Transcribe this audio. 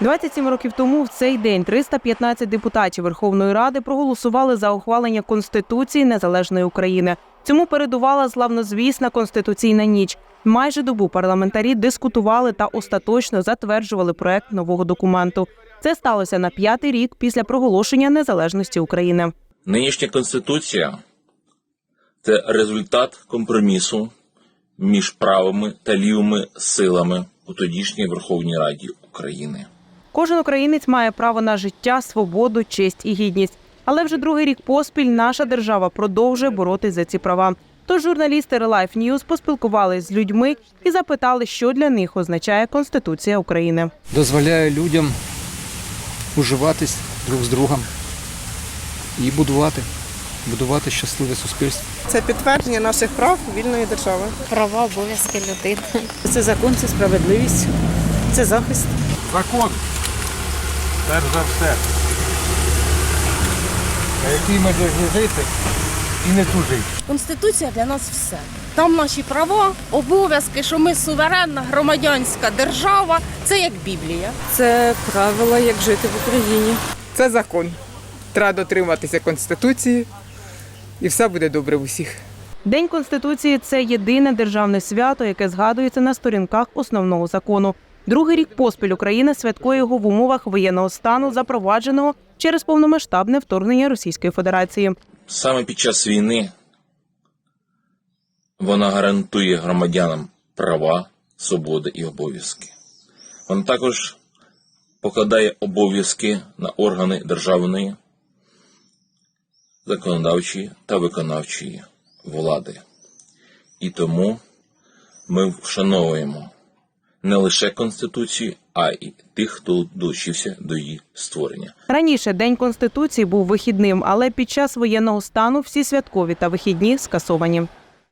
27 років тому в цей день 315 депутатів Верховної Ради проголосували за ухвалення Конституції незалежної України. Цьому передувала славнозвісна конституційна ніч. Майже добу парламентарі дискутували та остаточно затверджували проект нового документу. Це сталося на п'ятий рік після проголошення незалежності України. Нинішня конституція це результат компромісу між правими та лівими силами у тодішній Верховній Раді України. Кожен українець має право на життя, свободу, честь і гідність. Але вже другий рік поспіль наша держава продовжує боротись за ці права. Тож журналісти Relife News поспілкувалися з людьми і запитали, що для них означає Конституція України. дозволяє людям уживатись друг з другом і будувати, будувати щасливе суспільство. Це підтвердження наших прав вільної держави. права, обов'язки людини. Це закон, це справедливість, це захист. Закон. Перш за все. На який ми повинні жити і не тужити. Конституція для нас все. Там наші права, обов'язки, що ми суверенна громадянська держава. Це як Біблія. Це правила, як жити в Україні. Це закон. Треба дотриматися Конституції, і все буде добре в усіх. День Конституції це єдине державне свято, яке згадується на сторінках основного закону. Другий рік поспіль Україна святкує його в умовах воєнного стану, запровадженого через повномасштабне вторгнення Російської Федерації. Саме під час війни вона гарантує громадянам права, свободи і обов'язки. Вона також покладає обов'язки на органи державної, законодавчої та виконавчої влади. І тому ми вшановуємо не лише конституції, а й тих, хто долучився до її створення. Раніше День Конституції був вихідним, але під час воєнного стану всі святкові та вихідні скасовані.